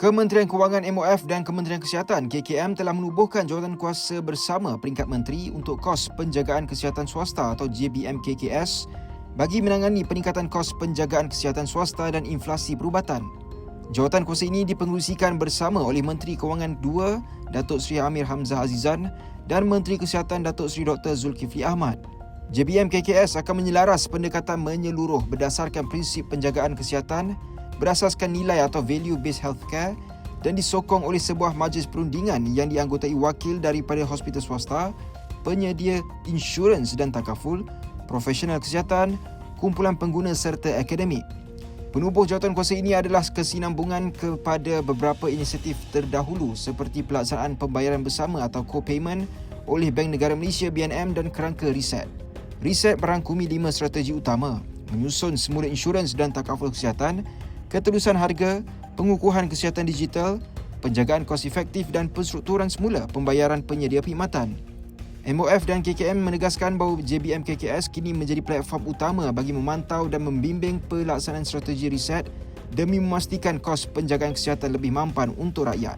Kementerian Kewangan MOF dan Kementerian Kesihatan KKM telah menubuhkan jawatan kuasa bersama peringkat menteri untuk kos penjagaan kesihatan swasta atau JBM KKS bagi menangani peningkatan kos penjagaan kesihatan swasta dan inflasi perubatan. Jawatan kuasa ini dipengerusikan bersama oleh Menteri Kewangan 2 Datuk Seri Amir Hamzah Azizan dan Menteri Kesihatan Datuk Seri Dr. Zulkifli Ahmad. JBM KKS akan menyelaras pendekatan menyeluruh berdasarkan prinsip penjagaan kesihatan berasaskan nilai atau value based healthcare dan disokong oleh sebuah majlis perundingan yang dianggotai wakil daripada hospital swasta, penyedia insurans dan takaful, profesional kesihatan, kumpulan pengguna serta akademik. Penubuh jawatan kuasa ini adalah kesinambungan kepada beberapa inisiatif terdahulu seperti pelaksanaan pembayaran bersama atau co-payment oleh Bank Negara Malaysia BNM dan kerangka riset. Riset merangkumi lima strategi utama, menyusun semula insurans dan takaful kesihatan, ketelusan harga, pengukuhan kesihatan digital, penjagaan kos efektif dan penstrukturan semula pembayaran penyedia perkhidmatan. MOF dan KKM menegaskan bahawa JBM KKS kini menjadi platform utama bagi memantau dan membimbing pelaksanaan strategi riset demi memastikan kos penjagaan kesihatan lebih mampan untuk rakyat.